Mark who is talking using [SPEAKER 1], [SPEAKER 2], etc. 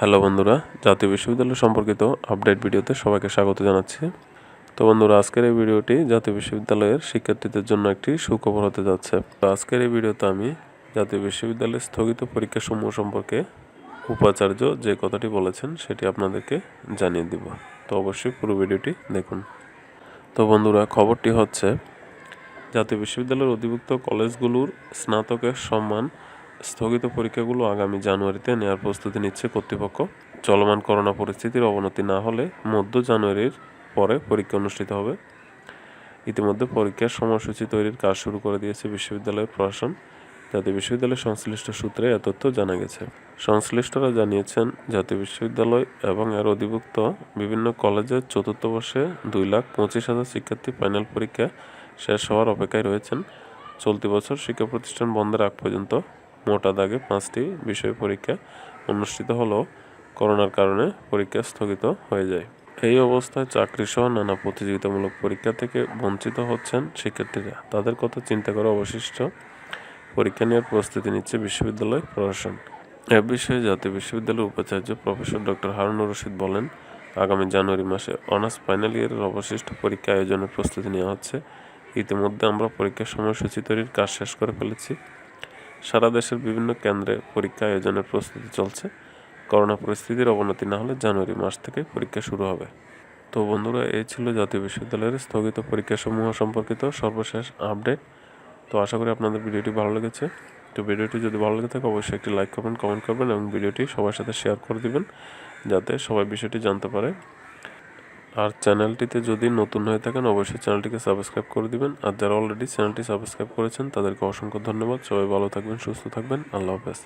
[SPEAKER 1] Hello বন্ধুরা, জাতীয় বিশ্ববিদ্যালয় সম্পর্কিত আপডেট ভিডিওতে সবাইকে স্বাগত জানাচ্ছি। তো বন্ধুরা, আজকের এই ভিডিওটি জাতীয় বিশ্ববিদ্যালয়ের শিক্ষার্থীদের জন্য একটি সুখবর হতে যাচ্ছে। তো আজকের এই ভিডিওতে আমি জাতীয় বিশ্ববিদ্যালয়ের স্থগিত পরীক্ষা সমূহ সম্পর্কে উপাচার্য যে কথাটি বলেছেন সেটি আপনাদেরকে জানিয়ে দিব। তো অবশ্যই পুরো ভিডিওটি দেখুন। তো বন্ধুরা, খবরটি হচ্ছে, জাতীয় বিশ্ববিদ্যালয়ের অধিভুক্ত কলেজগুলোর স্নাতকের সম্মান স্থগিত পরীক্ষাগুলো আগামী জানুয়ারিতে নেওয়ার প্রস্তুতি নিচ্ছে কর্তৃপক্ষ। চলমান করোনা পরিস্থিতির অবনতি না হলে মধ্য জানুয়ারির পরে পরীক্ষা অনুষ্ঠিত হবে। ইতিমধ্যে পরীক্ষার সময়সূচি তৈরির কাজ শুরু করে দিয়েছে বিশ্ববিদ্যালয়ের প্রশাসন। জাতীয় বিশ্ববিদ্যালয়ের সংশ্লিষ্ট সূত্রে এ তথ্য জানা গেছে। সংশ্লিষ্টরা জানিয়েছেন, জাতীয় বিশ্ববিদ্যালয় এবং এর অধিভুক্ত বিভিন্ন কলেজের চতুর্থ বর্ষে দুই লাখ পঁচিশ হাজার শিক্ষার্থী ফাইনাল পরীক্ষা শেষ হওয়ার অপেক্ষায় রয়েছেন। চলতি বছর শিক্ষা প্রতিষ্ঠান বন্ধের আগ পর্যন্ত মোটা দাগে পাঁচটি বিষয় পরীক্ষা অনুষ্ঠিত হলেও করোনার কারণে পরীক্ষা স্থগিত হয়ে যায়। এই অবস্থায় চাকরি সহ নানা প্রতিযোগিতামূলক পরীক্ষা থেকে বঞ্চিত হচ্ছেন শিক্ষার্থীরা। তাদের কথা চিন্তা করে অবশিষ্ট পরীক্ষা নেওয়ার প্রস্তুতি নিচ্ছে বিশ্ববিদ্যালয় প্রশাসন। এ বিষয়ে জাতীয় বিশ্ববিদ্যালয়ের উপাচার্য প্রফেসর ডক্টর হারুনুর রশিদ বলেন, আগামী জানুয়ারি মাসে অনার্স ফাইনাল ইয়ারের অবশিষ্ট পরীক্ষা আয়োজনের প্রস্তুতি নেওয়া হচ্ছে। ইতিমধ্যে আমরা পরীক্ষার সময়সূচি তৈরির কাজ শেষ করে ফেলেছি। সারা দেশের বিভিন্ন কেন্দ্রে পরীক্ষা আয়োজনের প্রস্তুতি চলছে। করোনা পরিস্থিতির অবনতি না হলে জানুয়ারি মাস থেকে পরীক্ষা শুরু হবে। তো বন্ধুরা, এই ছিল জাতীয় বিশ্ববিদ্যালয়ের স্থগিত পরীক্ষাসমূহ সম্পর্কিত সর্বশেষ আপডেট। তো আশা করি আপনাদের ভিডিওটি ভালো লেগেছে। তো ভিডিওটি যদি ভালো লেগে থাকে, অবশ্যই একটি লাইক করবেন কমেন্ট করবেন এবং ভিডিওটি সবার সাথে শেয়ার করে দিবেন, যাতে সবাই বিষয়টি জানতে পারে। আর চ্যানেলটিতে যদি নতুন হয়ে থাকেন, অবশ্যই চ্যানেলটিকে সাবস্ক্রাইব করে দিবেন। আর যারা অলরেডি চ্যানেলটি সাবস্ক্রাইব করেছেন, তাদেরকে অসংখ্য ধন্যবাদ। সবাই ভালো থাকবেন, সুস্থ থাকবেন। আল্লাহ হাফেজ।